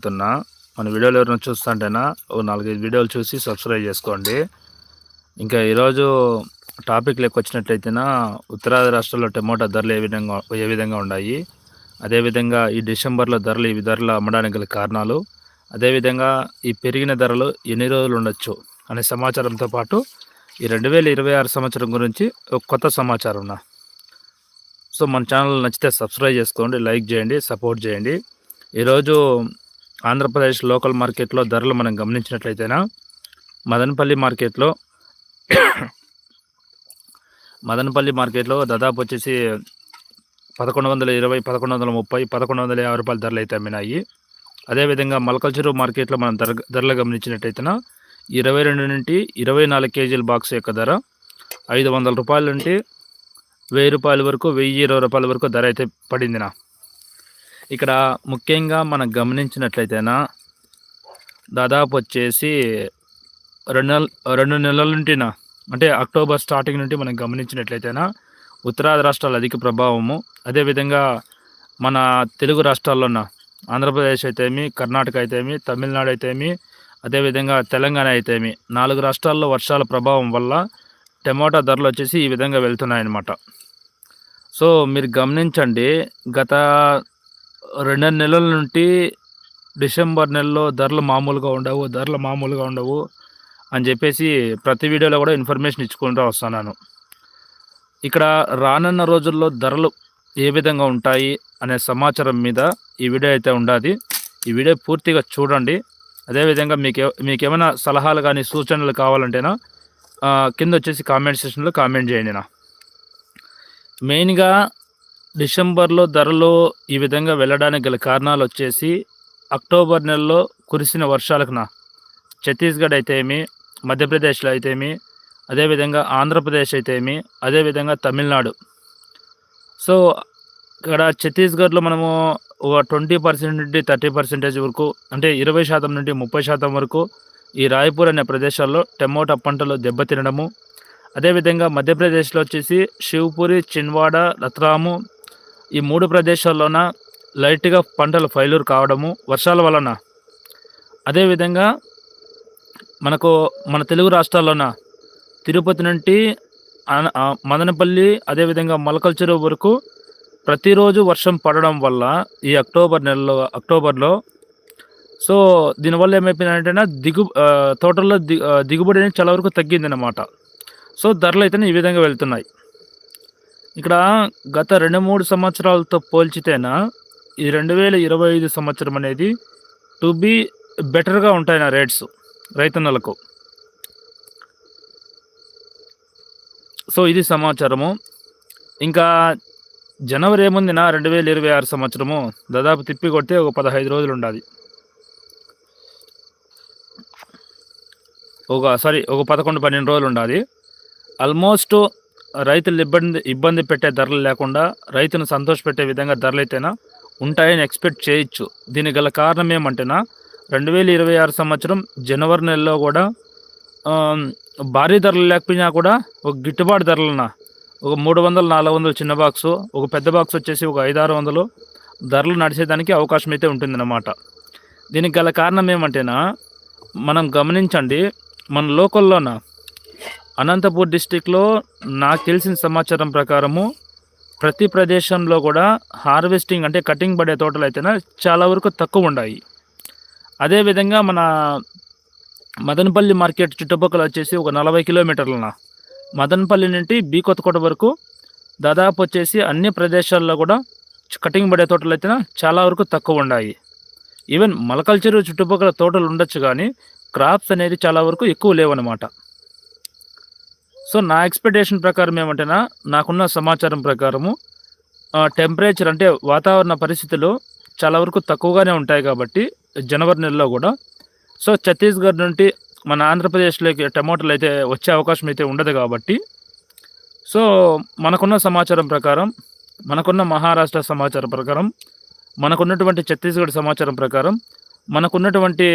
చెప్తున్నా. మన వీడియోలు ఎవరైనా చూస్తుంటేనా ఓ నాలుగైదు వీడియోలు చూసి సబ్స్క్రైబ్ చేసుకోండి. ఇంకా ఈరోజు టాపిక్ లెక్క వచ్చినట్లయితేనా ఉత్తరాది రాష్ట్రాల్లో టమోటా ధరలు ఏ విధంగా ఏ విధంగా ఉన్నాయి అదేవిధంగా ఈ డిసెంబర్లో ధరలు ఈ ధరలు అమ్మడానికి గల కారణాలు అదేవిధంగా ఈ పెరిగిన ధరలు ఎన్ని రోజులు ఉండొచ్చు అనే సమాచారంతో పాటు ఈ రెండు వేల ఇరవై ఆరు సంవత్సరం గురించి ఒక కొత్త సమాచారం నా. సో మన ఛానల్ నచ్చితే సబ్స్క్రైబ్ చేసుకోండి లైక్ చేయండి సపోర్ట్ చేయండి. ఈరోజు ఆంధ్రప్రదేశ్ లోకల్ మార్కెట్లో ధరలు మనం గమనించినట్లయితేనా మదనపల్లి మార్కెట్లో మదనపల్లి మార్కెట్లో దాదాపు వచ్చేసి పదకొండు వందల ఇరవై పదకొండు వందల ముప్పై పదకొండు వందల యాభై రూపాయల ధరలు అయితే అమ్మినాయి. అదేవిధంగా మలకల్చెరువు మార్కెట్లో మనం ధర ధరలు గమనించినట్టయితేనా ఇరవై రెండు నుండి ఇరవై నాలుగు కేజీల బాక్స్ యొక్క ధర ఐదు వందల రూపాయల నుండి వెయ్యి రూపాయల వరకు వెయ్యి ఇరవై రూపాయల వరకు ధర అయితే పడిందినా. ఇక్కడ ముఖ్యంగా మనం గమనించినట్లయితేనా దాదాపు వచ్చేసి రెండు నెల రెండు నెలల నుండినా అంటే అక్టోబర్ స్టార్టింగ్ నుండి మనం గమనించినట్లయితేనా ఉత్తరాది రాష్ట్రాల అధిక ప్రభావము. అదేవిధంగా మన తెలుగు రాష్ట్రాల్లోన ఆంధ్రప్రదేశ్ అయితేమి కర్ణాటక అయితేమి తమిళనాడు అయితేమి అదేవిధంగా తెలంగాణ అయితేమి నాలుగు రాష్ట్రాల్లో వర్షాల ప్రభావం వల్ల టమోటా ధరలు వచ్చేసి ఈ విధంగా వెళ్తున్నాయన్నమాట. సో మీరు గమనించండి గత రెండు నెలల నుండి డిసెంబర్ నెలలో ధరలు మామూలుగా ఉండవు ధరలు మామూలుగా ఉండవు అని చెప్పేసి ప్రతి వీడియోలో కూడా ఇన్ఫర్మేషన్ ఇచ్చుకుంటూ వస్తున్నాను. ఇక్కడ రానున్న రోజుల్లో ధరలు ఏ విధంగా ఉంటాయి అనే సమాచారం మీద ఈ వీడియో అయితే ఉండాలి ఈ వీడియో పూర్తిగా చూడండి. అదేవిధంగా మీకు మీకు ఏమైనా సలహాలు కానీ సూచనలు కావాలంటేనా కింద వచ్చేసి కామెంట్ సెక్షన్లో కామెంట్ చేయండి నా మెయిన్గా డిసెంబర్లో ధరలు ఈ విధంగా వెళ్ళడానికి గల కారణాలు వచ్చేసి అక్టోబర్ నెలలో కురిసిన వర్షాలకు ఛత్తీస్గఢ్ అయితేమి మధ్యప్రదేశ్లో అయితేమి అదేవిధంగా ఆంధ్రప్రదేశ్ అయితేమి అదేవిధంగా తమిళనాడు. సో ఇక్కడ ఛత్తీస్గఢ్లో మనము ఒక ట్వంటీ పర్సెంట్ నుండి థర్టీ పర్సెంటేజ్ వరకు అంటే ఇరవై శాతం నుండి ముప్పై శాతం వరకు ఈ రాయపూర్ అనే ప్రదేశాల్లో టమోటా పంటలు దెబ్బతినడము. అదేవిధంగా మధ్యప్రదేశ్లో వచ్చేసి శివపురి చిన్వాడ రత్రాము ఈ మూడు ప్రదేశాల్లోన లైట్గా పంటలు ఫైలూర్ కావడము వర్షాల వలన. అదేవిధంగా మనకు మన తెలుగు రాష్ట్రాల్లోన తిరుపతి నుండి మదనపల్లి అదేవిధంగా మొలకల్చెరు వరకు ప్రతిరోజు వర్షం పడడం వల్ల ఈ అక్టోబర్ నెలలో అక్టోబర్లో సో దీనివల్ల ఏమైపోయిందంటే దిగు తోటల్లో ది దిగుబడి అనేది చాలా వరకు తగ్గిందన్నమాట. సో ధరలు అయితే ఈ విధంగా వెళ్తున్నాయి. ఇక్కడ గత రెండు మూడు సంవత్సరాలతో పోల్చితేనా ఈ రెండు వేల ఇరవై ఐదు సంవత్సరం అనేది టు బీ బెటర్గా ఉంటాయి నా రేట్స్ రైతన్నలకు. సో ఇది సమాచారము. ఇంకా జనవరి ఏముంది నా రెండు వేల ఇరవై ఆరు సంవత్సరము దాదాపు తిప్పి కొడితే ఒక పదహైదు రోజులు ఉండాలి ఒక సారీ ఒక పదకొండు పన్నెండు రోజులు ఉండాలి ఆల్మోస్ట్ రైతులు ఇబ్బంది ఇబ్బంది పెట్టే ధరలు లేకుండా రైతును సంతోషపెట్టే విధంగా ధరలు అయితేనా ఉంటాయని ఎక్స్పెక్ట్ చేయొచ్చు. దీనికి గల కారణం ఏమంటేనా రెండు వేల ఇరవై ఆరు సంవత్సరం జనవరి నెలలో కూడా భారీ ధరలు లేకపోయినా కూడా ఒక గిట్టుబాటు ధరలన ఒక మూడు వందలు నాలుగు వందలు చిన్న బాక్సు ఒక పెద్ద బాక్స్ వచ్చేసి ఒక ఐదు ఆరు వందలు ధరలు నడిచేదానికి అవకాశం అయితే ఉంటుందన్నమాట. దీనికి గల కారణం ఏమంటేనా మనం గమనించండి మన లోకల్లోన అనంతపూర్ డిస్టిక్లో నాకు తెలిసిన సమాచారం ప్రకారము ప్రతి ప్రదేశంలో కూడా హార్వెస్టింగ్ అంటే కటింగ్ పడే తోటలు అయితేనే చాలా వరకు తక్కువ ఉన్నాయి అదేవిధంగా మన మదనపల్లి మార్కెట్ చుట్టుపక్కల వచ్చేసి ఒక నలభై కిలోమీటర్లన. మదనపల్లి నుండి బీ కొత్తకోట వరకు దాదాపు వచ్చేసి అన్ని ప్రదేశాల్లో కూడా కటింగ్ పడే తోటలు అయితే చాలా వరకు తక్కువ ఉన్నాయి ఈవెన్ మలకల్చరు చుట్టుపక్కల తోటలు ఉండొచ్చు కానీ క్రాప్స్ అనేది చాలా వరకు ఎక్కువ లేవన్నమాట. సో నా ఎక్స్పెక్టేషన్ ప్రకారం ఏమంటేనా నాకున్న సమాచారం ప్రకారము టెంపరేచర్ అంటే వాతావరణ పరిస్థితులు చాలా వరకు తక్కువగానే ఉంటాయి కాబట్టి జనవరి నెలలో కూడా. సో ఛత్తీస్గఢ్ నుండి మన ఆంధ్రప్రదేశ్లోకి టమాటాలు అయితే వచ్చే అవకాశం అయితే ఉండదు కాబట్టి. సో మనకున్న సమాచారం ప్రకారం మనకున్న మహారాష్ట్ర సమాచారం ప్రకారం మనకున్నటువంటి ఛత్తీస్గఢ్ సమాచారం ప్రకారం మనకున్నటువంటి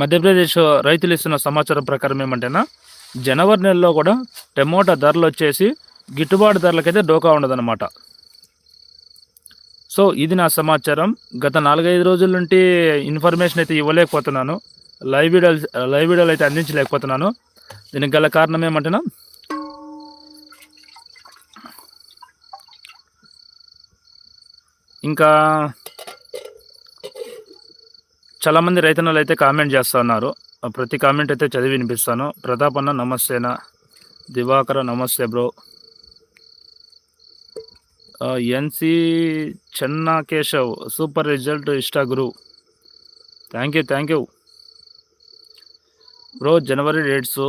మధ్యప్రదేశ్ రైతులు ఇస్తున్న సమాచారం ప్రకారం ఏమంటేనా జనవరి నెలలో కూడా టమోటా ధరలు వచ్చేసి గిట్టుబాటు ధరలకైతే డోకా ఉండదన్నమాట. సో ఇది నా సమాచారం. గత నాలుగైదు రోజుల నుండి ఇన్ఫర్మేషన్ అయితే ఇవ్వలేకపోతున్నాను. లైవ్ వీడియోలు లైవ్ వీడియోలు అయితే అందించలేకపోతున్నాను. దీనికి గల కారణం ఏమంటున్నా ఇంకా చాలామంది రైతన్నలు అయితే కామెంట్ చేస్తూ ఉన్నారు. ప్రతి కామెంట్ అయితే చదివి వినిపిస్తాను. ప్రతాప్ అన్న నమస్తేనా? దివాకర నమస్తే bro. N C Chenna Keshav super result ఇష్టా Guru. Thank you thank you bro January dates.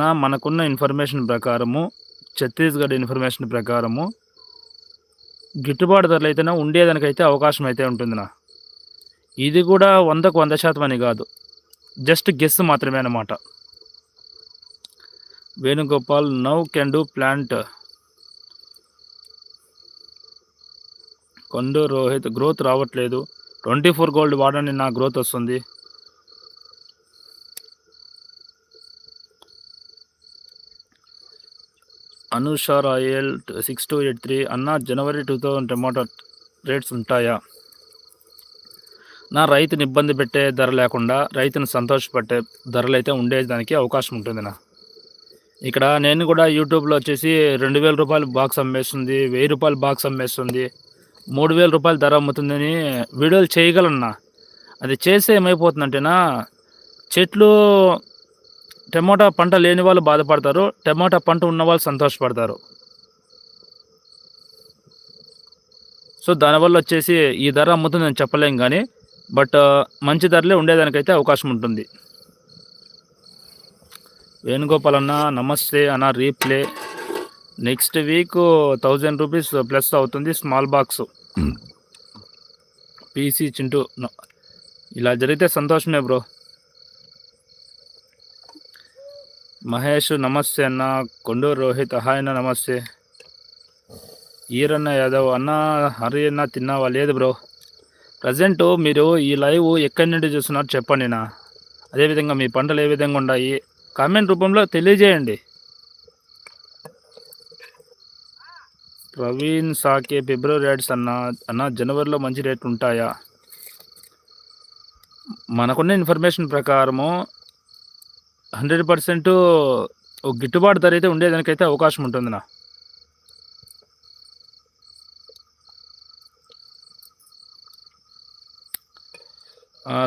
నా మనకున్న ఇన్ఫర్మేషన్ ప్రకారము ఛత్తీస్గఢ్ ఇన్ఫర్మేషన్ ప్రకారము గిట్టుబాటు ధరలు అయితేనే ఉండేదానికైతే అవకాశం అయితే ఉంటుంది నా ఇది కూడా వందకు వంద శాతం అని కాదు. జస్ట్ గెస్ మాత్రమే అన్నమాట. Venugopal now can do plant. కొండు Rohit growth రావట్లేదు. ట్వంటీ ఫోర్ గోల్డ్ వాడండి నా గ్రోత్ వస్తుంది. Anusha Royal six two eight three అన్న జనవరి టూ థౌజండ్ టమాటా రేట్స్ ఉంటాయా? నా రైతుని ఇబ్బంది పెట్టే ధర లేకుండా రైతుని సంతోషపెట్టే ధరలు అయితే ఉండేదానికి అవకాశం ఉంటుంది నా. ఇక్కడ నేను కూడా యూట్యూబ్లో వచ్చేసి రెండు వేల రూపాయలు బాక్స్ అమ్మేస్తుంది వెయ్యి రూపాయలు బాక్స్ అమ్మేస్తుంది మూడు వేల రూపాయలు ధర అమ్ముతుందని వీడియోలు చేయగలన్నా అది చేస్తే ఏమైపోతుందంటేనా చెట్లు టమోటా పంట లేని వాళ్ళు బాధపడతారు టమోటా పంట ఉన్న వాళ్ళు సంతోషపడతారు. సో దానివల్ల వచ్చేసి ఈ ధర అమ్ముతుందని చెప్పలేం కానీ బట్ మంచి ధరలే ఉండేదానికైతే అవకాశం ఉంటుంది. వేణుగోపాల్ అన్న నమస్తే అన్న replay. Next week thousand rupees plus అవుతుంది small box. P C Chintu ఇలా జరిగితే సంతోషమే బ్రో. మహేష్ నమస్తే అన్న కొండూరు రోహిత్ హాయ్ అన్న నమస్తే. ఈరన్న యాదవ్ అన్న హరి అన్న తిన్నావా? లేదు బ్రో. ప్రజెంట్ మీరు ఈ లైవ్ ఎక్కడి నుండి చూస్తున్నారు చెప్పండి నా. అదేవిధంగా మీ పంటలు ఏ విధంగా ఉన్నాయి కామెంట్ రూపంలో తెలియజేయండి. ప్రవీణ్ సాకే ఫిబ్రవరి రేట్స్ అన్న అన్న జనవరిలో మంచి రేట్లు ఉంటాయా? మనకున్న ఇన్ఫర్మేషన్ ప్రకారము హండ్రెడ్ పర్సెంట్ గిట్టుబాటు ధర అయితే ఉండేదానికైతే అవకాశం ఉంటుంది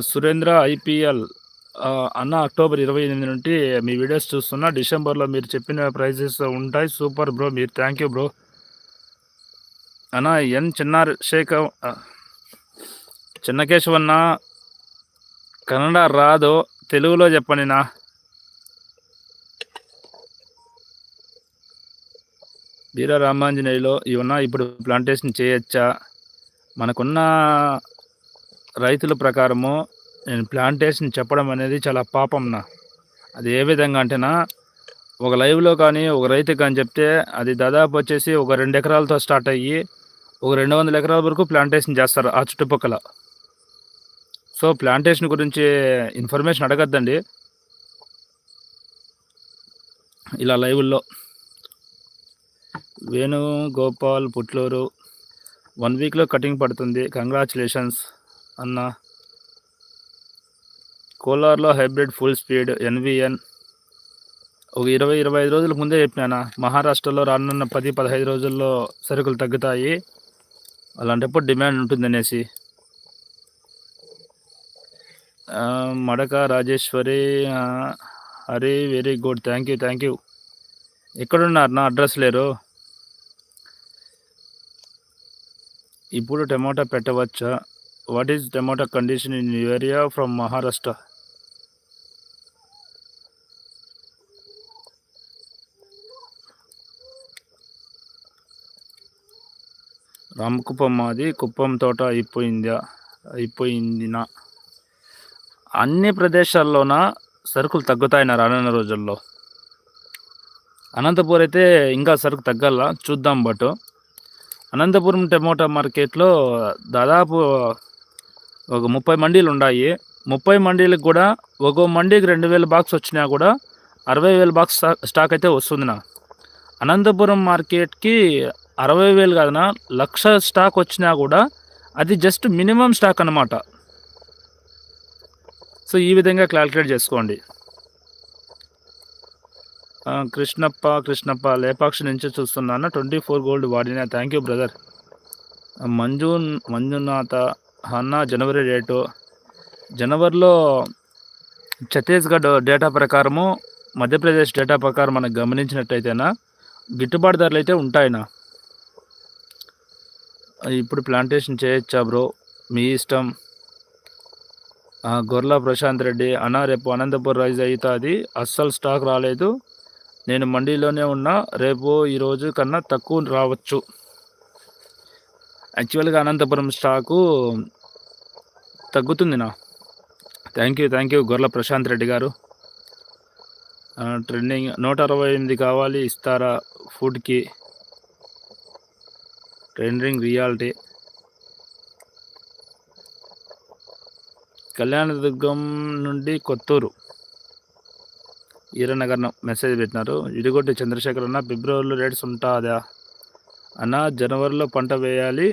సురేంద్ర ఐపీఎల్ అన్న అక్టోబర్ ఇరవై ఎనిమిది నుండి మీ వీడియోస్ చూస్తున్నా. డిసెంబర్లో మీరు చెప్పిన ప్రైజెస్ ఉంటాయి. సూపర్ బ్రో మీరు థ్యాంక్ యూ బ్రో అన్న ఎన్ చిన్నార్ శేఖ చిన్నకేశవన్న కన్నడ రాదు తెలుగులో చెప్పండి నా వీర రామాంజనేయులో ఇవన్నా ఇప్పుడు ప్లాంటేషన్ చేయొచ్చా? మనకున్న రైతుల ప్రకారము నేను ప్లాంటేషన్ చెప్పడం అనేది చాలా పాపం నా. అది ఏ విధంగా అంటేనా ఒక లైవ్లో కానీ ఒక రైతు కానీ చెప్తే అది దాదాపు వచ్చేసి ఒక రెండు ఎకరాలతో స్టార్ట్ అయ్యి ఒక రెండు వందల ఎకరాల వరకు ప్లాంటేషన్ చేస్తారు ఆ చుట్టుపక్కల. సో ప్లాంటేషన్ గురించి ఇన్ఫర్మేషన్ అడగద్దండి. ఇలా లైవ్లో వేణుగోపాల్ పుట్లూరు వన్ వీక్లో కటింగ్ పడుతుంది. కంగ్రాచులేషన్స్ అన్న. కోలార్లో hybrid full speed N V N. ఒక ఇరవై ఇరవై ఐదు రోజుల ముందే చెప్పినానా మహారాష్ట్రలో రానున్న పది పదహైదు రోజుల్లో సరుకులు తగ్గుతాయి. అలాంటప్పుడు demand ఉంటుందనేసి Madaka Rajeshwari Hari very good. Thank you thank you. ఎక్కడున్నారు? నా అడ్రస్ లేరు. ఇప్పుడు టమాటా పెట్టవచ్చా? What is tomato condition in area from Maharashtra Ramakuppam మాది కుప్పం తోట అయిపోయిందా అయిపోయిందినా. అన్ని ప్రదేశాల్లోన సరుకులు తగ్గుతాయినా రానున్న రోజుల్లో. అనంతపూర్ అయితే ఇంకా సరుకు తగ్గాల చూద్దాం బట్. అనంతపురం టమోటా మార్కెట్లో దాదాపు ఒక ముప్పై మండీలు ఉన్నాయి ముప్పై మండీలకు కూడా ఒక్కో మండీకి రెండు వేల బాక్స్ వచ్చినా కూడా అరవై వేల బాక్స్ స్టాక్ అయితే వస్తుంది నా. అనంతపురం మార్కెట్కి అరవై వేలు కాదనా లక్ష స్టాక్ వచ్చినా కూడా అది జస్ట్ మినిమం స్టాక్ అన్నమాట. సో ఈ విధంగా క్యాల్కులేట్ చేసుకోండి. కృష్ణప్ప కృష్ణప్ప లేపాక్షి నుంచి చూస్తున్నాను? ట్వంటీ ఫోర్ గోల్డ్ వాడినా. Thank you brother Manju Manjunatha అన్న జనవరి డేటు. జనవరిలో ఛత్తీస్గఢ్ డేటా ప్రకారము మధ్యప్రదేశ్ డేటా ప్రకారం మనం గమనించినట్టయితేనా గిట్టుబాటు ధరలు అయితే ఉంటాయినా? ఇప్పుడు ప్లాంటేషన్ చేయొచ్చా బ్రో? మీ ఇష్టం. గొర్ల ప్రశాంత్ రెడ్డి అన్న రేపు అనంతపూర్ రైజ్ అవుతుంది. అస్సలు స్టాక్ రాలేదు. నేను మండీలోనే ఉన్నా. రేపు ఈరోజు కన్నా తక్కువ రావచ్చు. యాక్చువల్గా అనంతపురం స్టాకు తగ్గుతుంది నా thank you thank you Gorla Prashanth Reddy గారు. ట్రెండింగ్ నూట అరవై ఎనిమిది కావాలి ఇస్తారా ఫుడ్కి? ట్రెండింగ్ రియాలిటీ కళ్యాణదుర్గం నుండి కొత్తూరు. ఈరనగర్ మెసేజ్ పెట్టినారు. ఇదిగోటి చంద్రశేఖర్ అన్న ఫిబ్రవరిలో రేట్స్ ఉంటుందా అన్న జనవరిలో పంట వేయాలి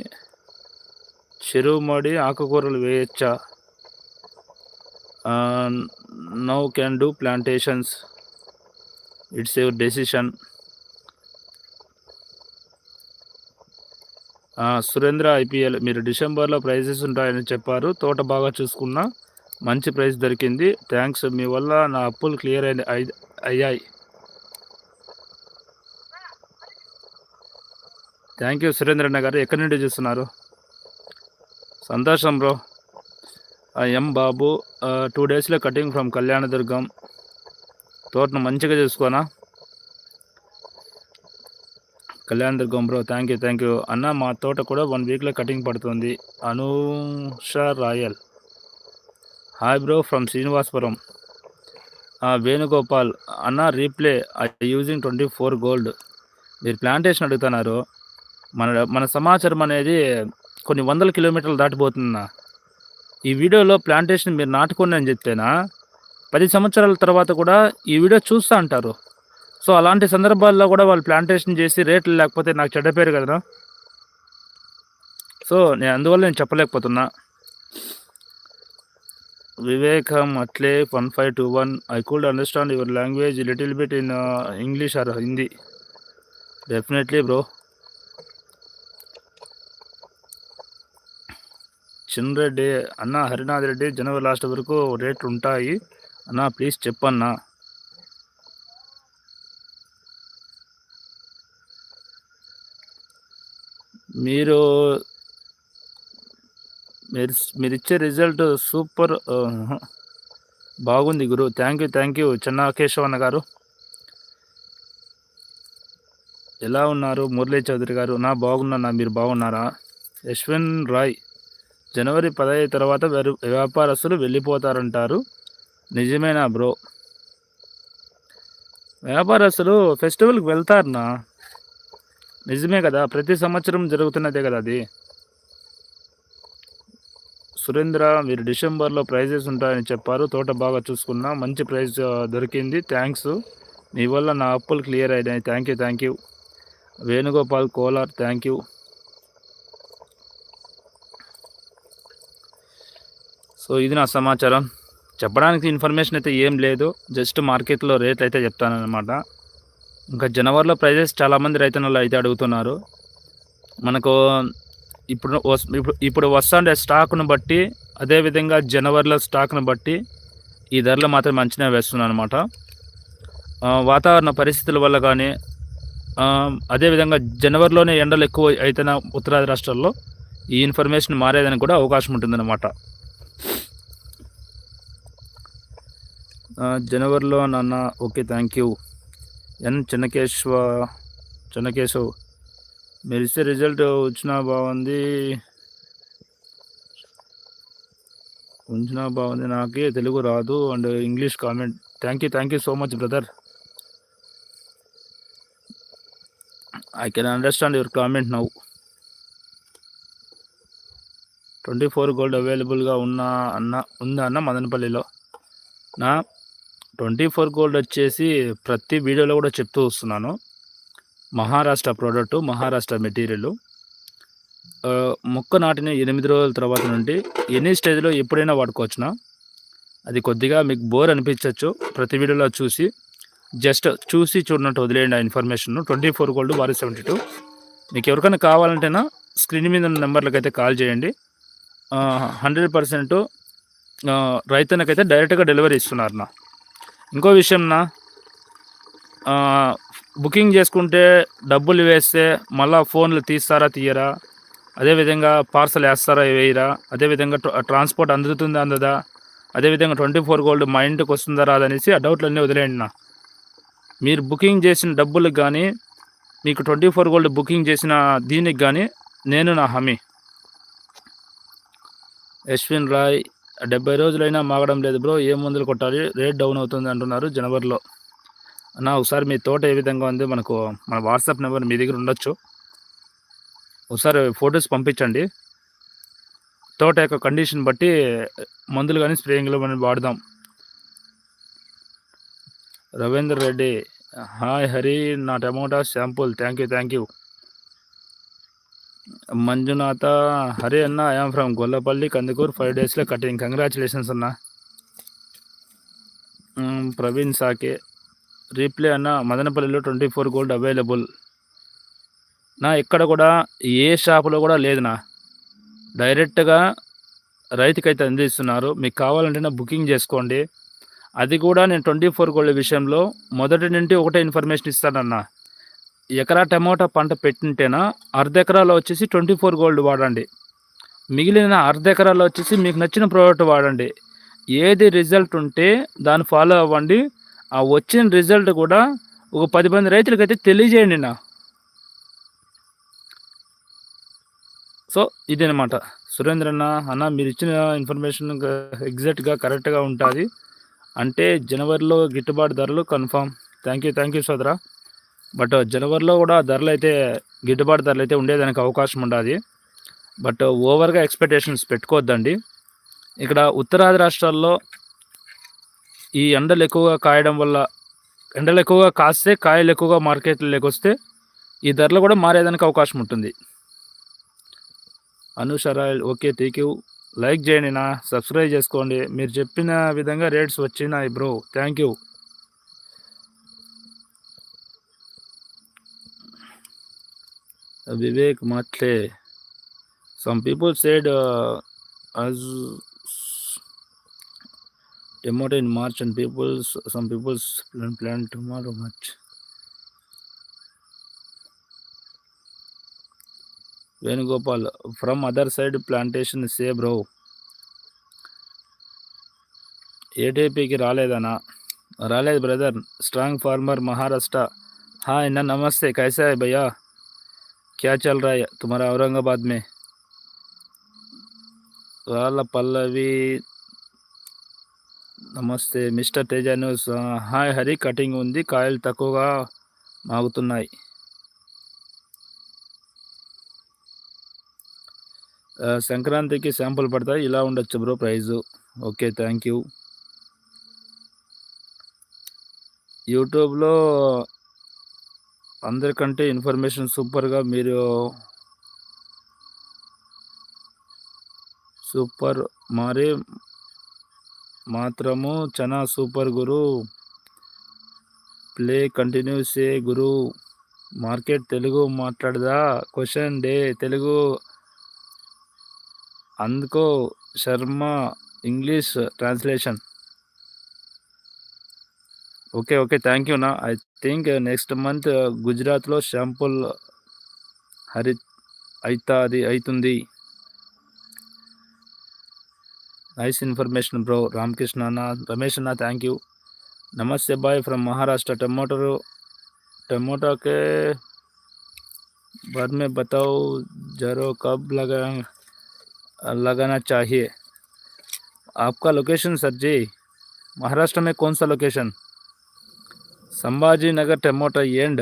చెరువు మడి ఆకుకూరలు వేయచ్చా? Now can do plantations. It's your decision. Surendra IPL మీరు డిసెంబర్లో ప్రైజెస్ ఉంటాయని చెప్పారు. తోట బాగా చూసుకున్నా మంచి ప్రైస్ దొరికింది. థ్యాంక్స్. మీ వల్ల నా అప్పులు క్లియర్ అయిన అయ్యాయి. థ్యాంక్ యూ సురేంద్రన్న గారు. ఎక్కడి నుండి చూస్తున్నారు? సంతోషం బ్రో. ఎం బాబు టూ డేస్లో కటింగ్ ఫ్రమ్ కళ్యాణదుర్గం. తోటను మంచిగా చూసుకోనా? Kalyanadurgam bro thank you thank you అన్న మా తోట కూడా వన్ వీక్లో కటింగ్ పడుతుంది. Anusha Royal. Hi bro from Srinivasapuram. Venugopal. అన్న replay I using twenty four gold మీరు ప్లాంటేషన్ అడుగుతున్నారు. మన మన సమాచారం అనేది కొన్ని వందల కిలోమీటర్లు దాటిపోతుందన్న. ఈ వీడియోలో ప్లాంటేషన్ మీరు నాటుకోండి అని చెప్తేనా పది సంవత్సరాల తర్వాత కూడా ఈ వీడియో చూస్తూ అంటారు. సో అలాంటి సందర్భాల్లో కూడా వాళ్ళు ప్లాంటేషన్ చేసి రేట్లు లేకపోతే నాకు చెడ్డ పేరు కదా? సో నేను అందువల్ల నేను చెప్పలేకపోతున్నా. Vivekam Atle one five two one. I could understand your language little bit in uh, English or Hindi. Definitely bro. Chinreddy అన్న హరినాథ్ రెడ్డి జనవరి లాస్ట్ వరకు రేట్లు ఉంటాయి. అన్న ప్లీజ్ చెప్పన్నా. మీరు మీరు మీరు ఇచ్చే రిజల్ట్ సూపర్ బాగుంది గురు. Thank you thank you. Chenna అన్న గారు. ఎలా ఉన్నారు మురళీ చౌదరి గారు? నా బాగున్నానా? మీరు బాగున్నారా? యశ్విన్ రాయ్. జనవరి పదహైదు తర్వాత వెరు- వ్యాపారస్తులు వెళ్ళిపోతారంటారు. నిజమేనా బ్రో? వ్యాపారస్తులు ఫెస్టివల్కి వెళ్తారనా? నిజమే కదా ప్రతి సంవత్సరం జరుగుతున్నదే కదా అది. సురేంద్ర మీరు డిసెంబర్లో ప్రైజెస్ ఉంటాయని చెప్పారు తోట బాగా చూసుకున్నా మంచి ప్రైజ్ దొరికింది థ్యాంక్స్ మీ వల్ల నా అప్పులు క్లియర్ అయినాయి thank you thank you Venugopal Kolar thank you so ఇది నా సమాచారం. చెప్పడానికి ఇన్ఫర్మేషన్ అయితే ఏం లేదు. జస్ట్ మార్కెట్లో రేట్లు అయితే చెప్తానమాట ఇంకా జనవరిలో ప్రైజెస్ చాలామంది రైతన్నలు అయితే అడుగుతున్నారు. మనకు ఇప్పుడు వస్- ఇప్పుడు ఇప్పుడు వస్తుండే స్టాక్ను బట్టి అదేవిధంగా జనవరిలో స్టాక్ను బట్టి ఈ ధరలు మాత్రం అంచనా వేస్తున్నాను అనమాట వాతావరణ పరిస్థితుల వల్ల కానీ అదేవిధంగా జనవరిలోనే ఎండలు ఎక్కువ అయితేన ఉత్తరాది రాష్ట్రాల్లో ఈ ఇన్ఫర్మేషన్ మారేదని కూడా అవకాశం ఉంటుందన్నమాట. జనవరిలో నాన్న okay thank you N Chennakeshwa Chennakeshav మీరు ఇచ్చే రిజల్ట్ వచ్చినా బాగుంది. ఉంచినా బాగుంది. నాకే తెలుగు రాదు and English comment. Thank you thank you so much brother I can understand your comment now twenty four gold అవైలబుల్గా ఉన్నా అన్న ఉందా అన్న మదనపల్లిలో. నా ట్వంటీ ఫోర్ గోల్డ్ వచ్చేసి ప్రతి వీడియోలో కూడా చెప్తూ వస్తున్నాను. Maharashtra product Maharashtra material. మొక్క నాటిన ఎనిమిది రోజుల తర్వాత నుండి ఎనీ స్టేజ్లో ఎప్పుడైనా వాడుకోవచ్చునా? అది కొద్దిగా మీకు బోర్ అనిపించవచ్చు ప్రతి వీడియోలో చూసి జస్ట్ చూసి చూడనట్టు వదిలేయండి ఆ ఇన్ఫర్మేషన్ ట్వంటీ ఫోర్ గోల్డ్ వారి సెవెంటీ టూ. మీకు ఎవరికైనా కావాలంటేనా స్క్రీన్ మీద ఉన్న నెంబర్లకు అయితే కాల్ చేయండి. హండ్రెడ్ పర్సెంట్ రైతన్నకైతే డైరెక్ట్గా డెలివరీ ఇస్తున్నారు ఇంకో విషయంనా బుకింగ్ చేసుకుంటే డబ్బులు వేస్తే మళ్ళా ఫోన్లు తీస్తారా తీయరా? అదేవిధంగా పార్సల్ వేస్తారా వేయరా? అదేవిధంగా ట్రాన్స్పోర్ట్ అందుతుందా అందదా? అదేవిధంగా ట్వంటీ ఫోర్ గోల్డ్ మా ఇంటికి వస్తుందా రాదనేసి ఆ డౌట్లన్నీ వదిలేయండి నా మీరు బుకింగ్ చేసిన డబ్బులకు కానీ మీకు ట్వంటీ ఫోర్ గోల్డ్ బుకింగ్ చేసిన దీనికి కానీ నేను నా హమీ. యశ్విన్ రాయ్ డెబ్బై రోజులైనా మాగడం లేదు బ్రో ఏ మందులు కొట్టాలి? రేట్ డౌన్ అవుతుంది అంటున్నారు జనవరిలో. అన్న ఒకసారి మీ తోట ఏ విధంగా ఉంది? మనకు మన వాట్సాప్ నెంబర్ మీ దగ్గర ఉండొచ్చు. ఒకసారి ఫొటోస్ పంపించండి. తోట యొక్క కండిషన్ బట్టి మందులు కానీ స్ప్రేయింగ్లు మనం వాడదాం. రవీందర్ రెడ్డి హాయ్ హరి నా tomato sample thank you thank you. Manjunatha Hari అన్న I'm from Gollapalli Kandukuru five డేస్లో కటింగ్ కంగ్రాచులేషన్స్ అన్న. ప్రవీణ్ సాకే. రీప్లే అన్న మదనపల్లిలో ట్వంటీ ఫోర్ గోల్డ్ అవైలబుల్ నా ఇక్కడ కూడా ఏ షాపులో కూడా లేదునా డైరెక్ట్గా రైతుకైతే అందిస్తున్నారు. మీకు కావాలంటే నా బుకింగ్ చేసుకోండి. అది కూడా నేను ట్వంటీ ఫోర్ గోల్డ్ విషయంలో మొదటి నుండి ఒకటే ఇన్ఫర్మేషన్ ఇస్తానన్నా. ఎకరా టమోటా పంట పెట్టింటేనా అర్ధ ఎకరాలో వచ్చేసి ట్వంటీ ఫోర్ గోల్డ్ వాడండి. మిగిలిన అర్ధ ఎకరాలో వచ్చేసి మీకు నచ్చిన ప్రోడక్ట్ వాడండి. ఏది రిజల్ట్ ఉంటే దాన్ని ఫాలో అవ్వండి. ఆ వచ్చిన రిజల్ట్ కూడా ఒక పది మంది రైతులకైతే తెలియజేయండి నా. సో ఇదనమాట సురేంద్ర అన్న అన్న మీరు ఇచ్చిన ఇన్ఫర్మేషన్ ఎగ్జాక్ట్గా కరెక్ట్గా ఉంటుంది. అంటే జనవరిలో గిట్టుబాటు ధరలు confirm. Thank you thank you సోదరా. బట్ జనవరిలో కూడా ధరలు అయితే గిట్టుబాటు ధరలు అయితే ఉండేదానికి అవకాశం ఉండదు. బట్ ఓవర్గా ఎక్స్పెక్టేషన్స్ పెట్టుకోవద్దండి. ఇక్కడ ఉత్తరాది రాష్ట్రాల్లో ఈ ఎండలు ఎక్కువగా కాయడం వల్ల ఎండలు ఎక్కువగా కాస్తే కాయలు ఎక్కువగా మార్కెట్లోకి వస్తే ఈ ధరలు కూడా మారేదానికి అవకాశం ఉంటుంది. Anusha Royal okay thank you. Like చేయండి నా సబ్స్క్రైబ్ చేసుకోండి. మీరు చెప్పిన విధంగా రేట్స్ వచ్చినాయి bro. Thank you. Vivek Matle. Some people said uh, as tomato in March and people some people plant, plant tomorrow March. Venugopal from other side plantation say bro. ఏటీపీకి రాలేదనా రాలేదు brother strong farmer Maharashtra hi నా నమస్తే కైసా భయ్యా क्या चल रहा है तुम्हारा औरंगाबाद में వాళ్ళ పల్లవి నమస్తే మిస్టర్ తేజ న్యూస్ ఆ, హాయ్ హరి కటింగ్ ఉంది కాయలు తక్కువగా మాగుతున్నాయి ఆ, సంక్రాంతికి శాంపుల్ పడతాయి ఇలా ఉండొచ్చు bro prize okay thank you యూట్యూబ్లో అందరికంటే ఇన్ఫర్మేషన్ సూపర్గా మీరు సూపర్ మరి మాత్రము చనా సూపర్ గురు. ప్లే కంటిన్యూస్ ఏ గురు. Market Telugu మాట్లాడదా? Question day Telugu. అందుకో Sharma English translation. Okay okay thank you నా థింక్ నెక్స్ట్ మంత్ గుజరాత్లో షాంపుల్ హరి అవుతుంది అవుతుంది నైస్ ఇన్ఫర్మేషన్ బ్రో రామకృష్ణ అన్న రమేష్ అన్న థ్యాంక్ యూ నమస్తే bye from Maharashtra tomato tomato के बारे में बताओ जरो कब लगा लगाना चाहिए आपका लोकेशन सर जी महाराष्ट्र में कौन सा location Sambhaji Nagar tomato and.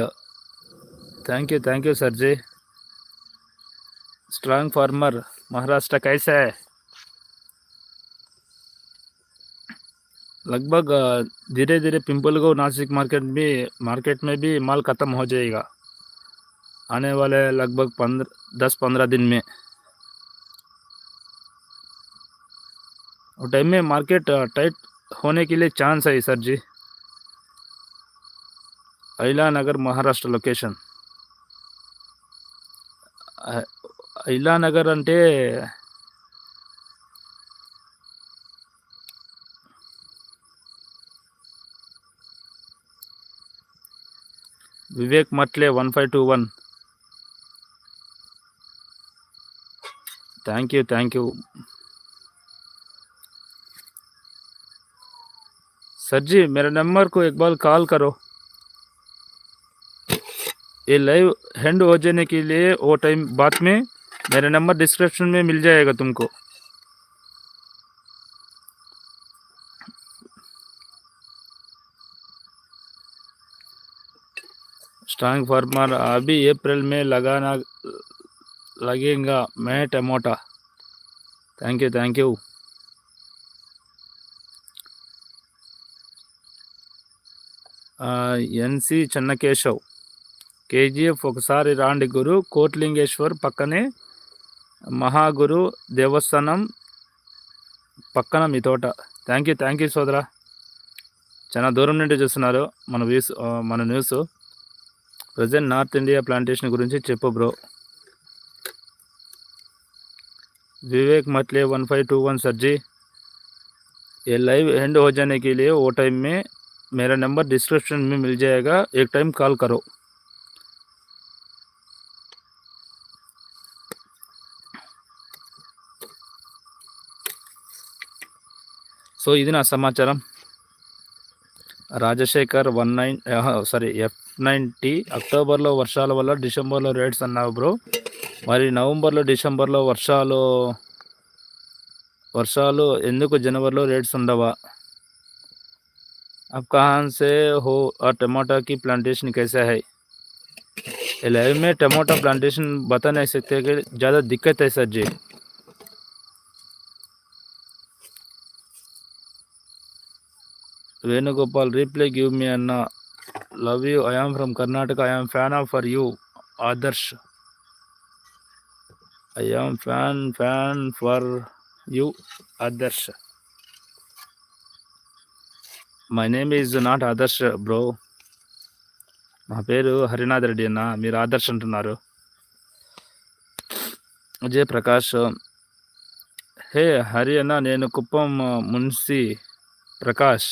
Thank you thank you sir ji. Strong farmer Maharashtra कैसा है? लगभग धीरे धीरे पिंपल को नासिक मार्केट भी, मार्केट में भी माल ख़त्म हो जाएगा। आने वाले लगभग पंद्रह दस पंद्रह दिन में। और टाइम में मार्केट टाइट होने के लिए चांस है सर जी। अहिला नगर महाराष्ट्र లొకేషన్ అహిలా నగర్ అంటే Vivek Matle one five two one thank you thank you sir ji मेरे नंबर को एक बार कॉल करो ये लाइव हैंड हो जाने के लिए वो टाइम बाद में मेरा नंबर डिस्क्रिप्शन में मिल जाएगा तुमको। स्ट्रांग फार्मर अभी अप्रैल में लगाना, लगेगा मैं टमाटा thank you thank you N C Channakeshav KGF ఒకసారి రాండి గురు కోట్లింగేశ్వర్ పక్కనే మహాగురు దేవస్థానం పక్కన మీ తోట థ్యాంక్ యూ థ్యాంక్ యూ సోదరా చాలా దూరం నుండి చూస్తున్నారు మన వ్యూస్ మన news present north India plantation గురించి చెప్పు bro Vivek Matle one five two one sir ji ये लाइव एंड हो जाने के लिए वो टाइम में मेरा नंबर डिस्क्रिप्शन में मिल जाएगा एक टाइम कॉल करो సో ఇది నా సమాచారం Rajashekar one nine sorry F ninety అక్టోబర్లో వర్షాల వల్ల డిసెంబర్లో రేట్స్ అన్నావు బ్రో మరి నవంబర్లో డిసెంబర్లో వర్షాలు వర్షాలు ఎందుకు జనవరిలో రేట్స్ ఉండవా अब कहाँ से हो और टमाटर की प्लांटेशन कैसा है ये लाइव में टमाटर प्लांटेशन बता नहीं सकते कि ज़्यादा दिक्कत है सर जी వేణుగోపాల్ రీప్లై గివ్ మీ అన్న. Love you I am from Karnataka I I am fan of for you Adarsh I I am fan fan for you Adarsh my name is not Adarsh bro నా పేరు హరినాథ్ రెడ్డి అన్న. మీరు ఆదర్శ్ అంటున్నారు. జయప్రకాష్ హే హరి అన్న నేను Kuppam Munsi Prakash.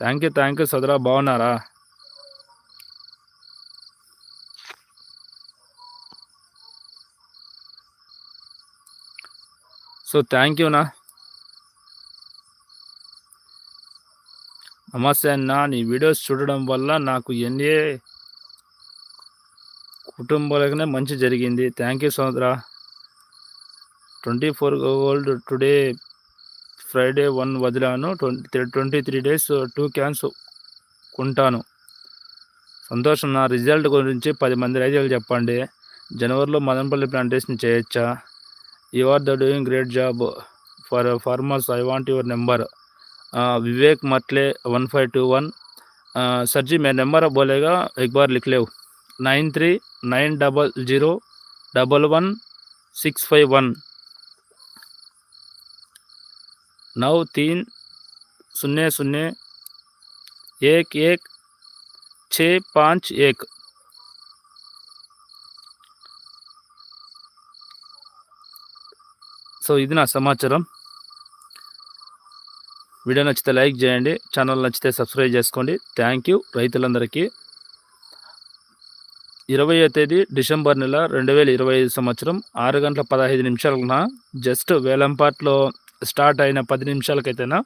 Thank you thank you సదరా బాగున్నారా? So thank యూనా నమస్తే అన్న నీ వీడియోస్ చూడడం వల్ల నాకు ఎన్ఏ కుటుంబాలకనే మంచి జరిగింది. థ్యాంక్ యూ సోదరా. Twenty four gold today Friday one వదిలాను twenty twenty three days two cans కొంటాను సంతోషం నా రిజల్ట్ గురించి పది మంది రైతులు చెప్పండి జనవరిలో మదనపల్లి ప్లాంటేషన్ చేయొచ్చా you are the doing great job for farmers I want your number Vivek Matle one five two one sir ji मैं नंबर बोलेगा एक बार लिख ले nine three nine double zero double one six five one नौ तीन शून्य शून्य एक एक छः पाँच एक సో ఇది నా సమాచారం వీడియో నచ్చితే లైక్ చేయండి ఛానల్ నచ్చితే సబ్స్క్రైబ్ చేసుకోండి థ్యాంక్ యూ రైతులందరికీ ఇరవయో తేదీ డిసెంబర్ నెల రెండు వేల ఇరవై ఐదు సంవత్సరం ఆరు గంటల పదహైదు నిమిషాలన జస్ట్ వేలంపాట్లో స్టార్ట్ అయిన పది నిమిషాలకైతేనా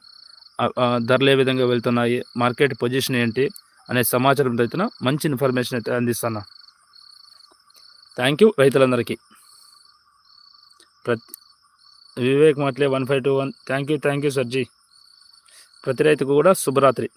ధరలు ఏ విధంగా వెళ్తున్నాయి మార్కెట్ పొజిషన్ ఏంటి అనే సమాచారం రైతున మంచి ఇన్ఫర్మేషన్ అయితే అందిస్తాను. థ్యాంక్ యూ రైతులందరికీ. ప్రతి Vivek Matle one five two one. Thank you thank you sir ji. ప్రతి రైతుకు కూడా శుభరాత్రి.